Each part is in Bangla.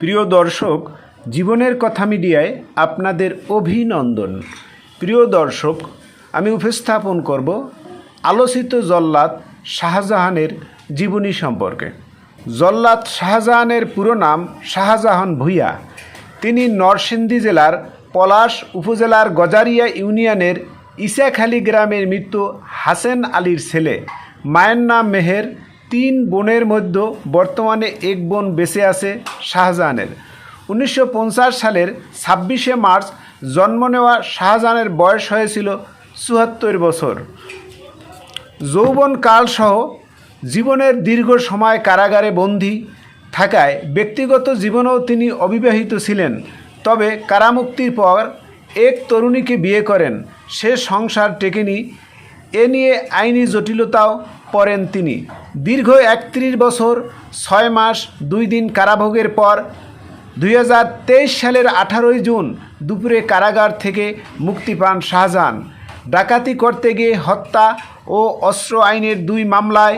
প্রিয় দর্শক, জীবনের কথা মিডিয়ায় আপনাদের অভিনন্দন। প্রিয় দর্শক, আমি উপস্থাপন করব আলোচিত জল্লাদ শাহজাহানের জীবনী সম্পর্কে। জল্লাদ শাহজাহানের পুরো নাম শাহজাহান ভূঁইয়া। তিনি নরসিংদী জেলার পলাশ উপজেলার গজারিয়া ইউনিয়নের ইসাখালী গ্রামের মৃত্যু হাসেন আলীর ছেলে, মায়ের নাম মেহের তিন বোনের মধ্যে বর্তমানে এক বোন বেঁচে আছে শাহজাহানের। উনিশশো পঞ্চাশ সালের ছাব্বিশে মার্চ জন্ম নেওয়া শাহজাহানের বয়স হয়েছিল চুয়াত্তর বছর। যৌবন কালসহ জীবনের দীর্ঘ সময় কারাগারে বন্দী থাকায় ব্যক্তিগত জীবনেও তিনি অবিবাহিত ছিলেন। তবে কারামুক্তির পর এক তরুণীকে বিয়ে করেন। সে সংসার টেকেনি। এ নিয়ে আইনি জটিলতাও পড়েন তিনি। দীর্ঘ একত্রিশ বছর, ছয় মাস, দুই দিন কারাভোগের পর দুই হাজার তেইশ সালের আঠারোই জুন দুপুরে কারাগার থেকে মুক্তি পান শাহজাহান। ডাকাতি করতে গিয়ে হত্যা ও অস্ত্র আইনের দুই মামলায়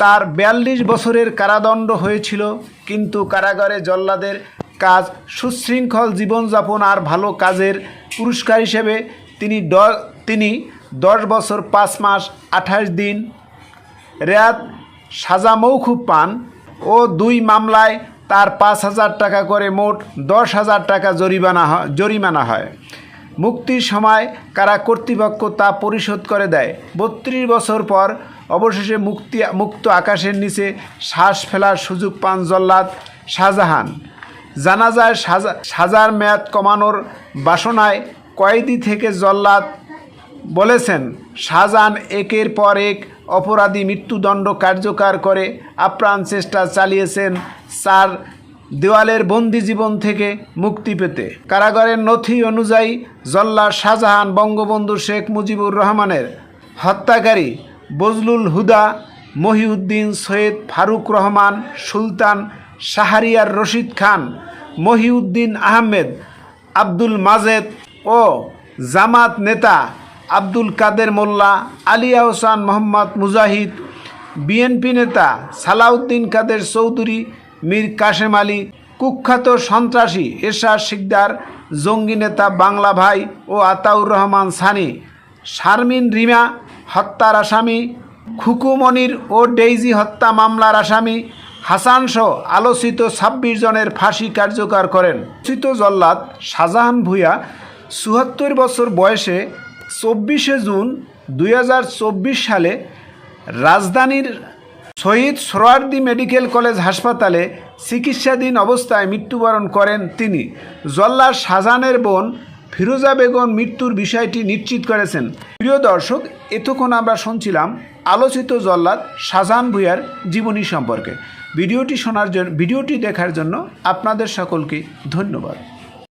তার বিয়াল্লিশ বছরের কারাদণ্ড হয়েছিল, কিন্তু কারাগারে জল্লাদের কাজ সুশৃঙ্খল জীবনযাপন আর ভালো কাজের পুরস্কার হিসেবে তিনি ড তিনি দশ বছর, পাঁচ মাস, আঠাশ দিন রেয়াত সাজা মৌকুব পান ও দুই মামলায় তার পাঁচ হাজার টাকা করে মোট দশ হাজার টাকা জরিমানা হয় জরিমানা হয়। মুক্তির সময় কারা কর্তৃপক্ষ তা পরিশোধ করে দেয়, বত্রিশ বছর পর অবশেষে মুক্তি, মুক্ত আকাশের নিচে শ্বাস ফেলার সুযোগ পান জল্লাদ শাহজাহান। জানা যায় সাজা, সাজার মেয়াদ কমানোর বাসনায় কয়েদি থেকে জল্লাদ বলেছেন, শাহজাহান একের পর এক অপরাধী মৃত্যুদণ্ড কার্যকর করে আপ্রাণ চেষ্টা চালিয়েছেন চার দেওয়ালের বন্দি জীবন থেকে মুক্তি পেতে। কারাগারের নথি অনুযায়ী জল্লা শাহজাহান বঙ্গবন্ধু শেখ মুজিবুর রহমানের হত্যাকারী বজলুল হুদা, মহিউদ্দিন সৈয়দ ফারুক রহমান, সুলতান শাহরিয়ার রশিদ খান, মহিউদ্দিন আহমেদ, আব্দুল মাজেদ ও জামাত নেতা আব্দুল কাদের মোল্লা আলিয়া হোসান মোহাম্মদ মুজাহিদ, বিএনপি নেতা সালাউদ্দিন কাদের চৌধুরী, মীর কাশেম আলী, কুখ্যাত সন্ত্রাসী এরশাদ শিকদার, জঙ্গি নেতা বাংলা ভাই ও আতাউর রহমান সানি, শারমিন রিমা হত্যার আসামি খুকুমনির ও ডেইজি হত্যা মামলার আসামি হাসানসহ আলোচিত ছাব্বিশ জনের ফাঁসি কার্যকর করেন। আলোচিত জল্লাদ শাহজাহান ভূঁইয়া চুয়াত্তর বছর বয়সে চব্বিশে জুন দুই হাজার চব্বিশ সালে রাজধানীর শহীদ সোহরার্দি মেডিকেল কলেজ হাসপাতালে চিকিৎসাধীন অবস্থায় মৃত্যুবরণ করেন তিনি। জল্লাদ শাহজাহানের বোন ফিরোজা বেগম মৃত্যুর বিষয়টি নিশ্চিত করেছেন। প্রিয় দর্শক, এতক্ষণ আমরা শুনছিলাম আলোচিত জল্লাদ শাহজাহান ভূঁইয়ার জীবনী সম্পর্কে। ভিডিওটি শোনার জন্য ভিডিওটি দেখার জন্য আপনাদের সকলকে ধন্যবাদ।